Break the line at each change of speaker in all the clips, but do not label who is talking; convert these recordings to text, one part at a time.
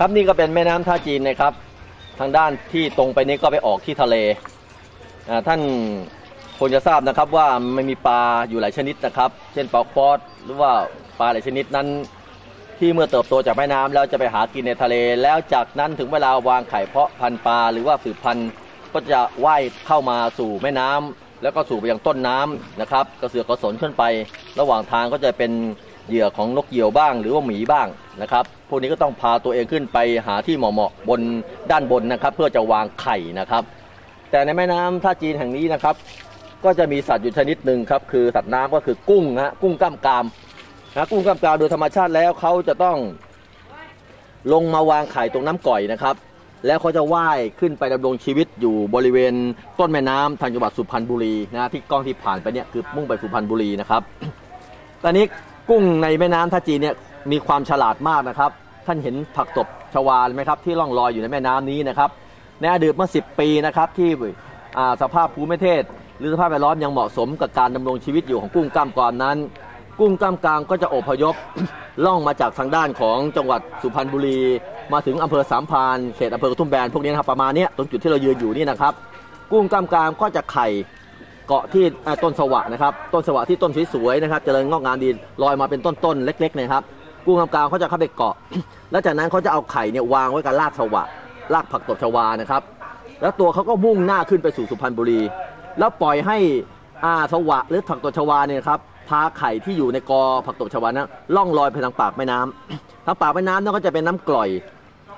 ครับนี่ก็เป็นแม่น้ำท่าจีนนะครับ ทางด้านที่ตรงไปนี้ก็ไปออกที่ทะเลอ่าท่านคงจะทราบนะครับว่ามันมีปลาอยู่หลายชนิดนะครับ เช่นปลาคอสหรือว่าปลาหลายชนิดนั้น ที่เมื่อเติบโตจากแม่น้ำแล้วจะไปหากินในทะเล แล้วจากนั้นถึงเวลาวางไข่เพาะพันธุ์ปลาหรือว่าสืบพันธุ์ก็จะว่ายเข้ามาสู่แม่น้ำแล้วก็สู่ไปยังต้นน้ำนะครับ กระเสือกกระสนขึ้นไป ระหว่างทางก็จะเป็น เหยื่อของนกเหยี่ยวบ้าง หรือว่าหมีบ้างนะครับ พวกนี้ก็ต้องพาตัวเองขึ้นไปหาที่เหมาะๆบนด้านบนนะครับ เพื่อจะวางไข่นะครับ แต่ในแม่น้ำท่าจีนแห่งนี้นะครับ ก็จะมีสัตว์อยู่ชนิดหนึ่งครับคือสัตว์น้ำก็คือกุ้งฮะกุ้งก้ามกามนะกุ้งก้ามกามโดยธรรมชาติแล้วเขาจะต้องลงมาวางไข่ตรงน้ำก่อยนะครับ แล้วเขาจะว่ายขึ้นไปดำรงชีวิตอยู่บริเวณต้นแม่น้ำทางจังหวัดสุพรรณบุรีนะที่กล้องที่ผ่านไปเนี่ยคือมุ่งไปสุพรรณบุรีนะครับ ตอนนี้ กุ้งในแม่น้ำท่าจีนเนี่ยมีความฉลาดมากนะครับ ท่านเห็นผักตบชวาไหมครับที่ล่องลอยอยู่ในแม่น้ำนี้นะครับในอดีตเมื่อ 10 ปีนะครับที่สภาพภูมิประเทศ หรือสภาพแวดล้อมยังเหมาะสมกับการดำรงชีวิตอยู่ของกุ้งกล้ามกรามนั้น กุ้งกล้ามกรามก็จะอพยพล่องมาจากทางด้านของจังหวัดสุพรรณบุรี มาถึงอำเภอสามพานเขตอำเภอกระทุ่มแบนพวกนี้นะครับประมาณนี้ตรงจุดที่เรายืนอยู่นี่นะครับ กุ้งกล้ามกรามก็จะไข่ เกาะที่ต้นสวะนะครับต้นสวะที่ต้นสวยๆนะครับเจริญงอกงามดีลอยมาเป็นต้นๆเล็กๆนะครับกุ้งกลางๆเขาจะเข้าไปเกาะ แล้วจากนั้นเขาจะเอาไข่เนี่ยวางไว้กับรากสวะรากผักตบชวานะครับ แล้วตัวเขาก็มุ่งหน้าขึ้นไปสู่สุพรรณบุรี แล้วปล่อยให้อาสวะหรือผักตบชวาเนี่ยครับพาไข่ที่อยู่ในกอผักตบชวานั้นล่องลอยไปทางปากแม่น้ำทางปากแม่น้ำนั่นก็จะเป็นน้ำกร่อย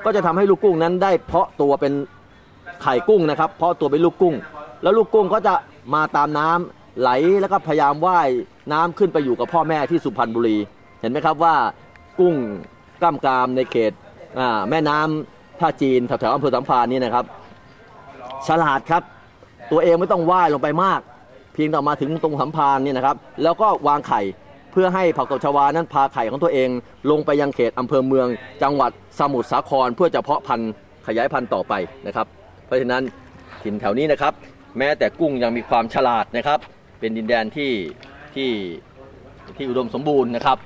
ก็จะทำให้ลูกกุ้งนั้นได้เพาะตัวเป็นไข่กุ้งนะครับ เพาะตัวเป็นลูกกุ้ง แล้วลูกกุ้งก็จะมาตามน้ำไหลแล้วก็พยายามว่ายน้ำขึ้นไปอยู่กับพ่อแม่ที่สุพรรณบุรี เห็นไหมครับว่ากุ้งกล้ามกรามในเขตแม่น้ำท่าจีนแถวๆอำเภอสัมพานนี่นะครับ ฉลาดครับ ตัวเองไม่ต้องว่ายลงไปมาก เพียงแต่มาถึงตรงสัมพานนี่นะครับ แล้วก็วางไข่เพื่อให้ผักตบชวานั้นพาไข่ของตัวเอง ลงไปยังเขตอำเภอเมือง จังหวัดสมุทรสาครเพื่อจะเพาะพันธุ์ขยายพันธุ์ต่อไปนะครับ เพราะฉะนั้นถิ่นแถวนี้นะครับ แม้แต่กุ้งยังมีความฉลาดนะครับ เป็นดินแดนที่ที่ที่อุดมสมบูรณ์นะครับ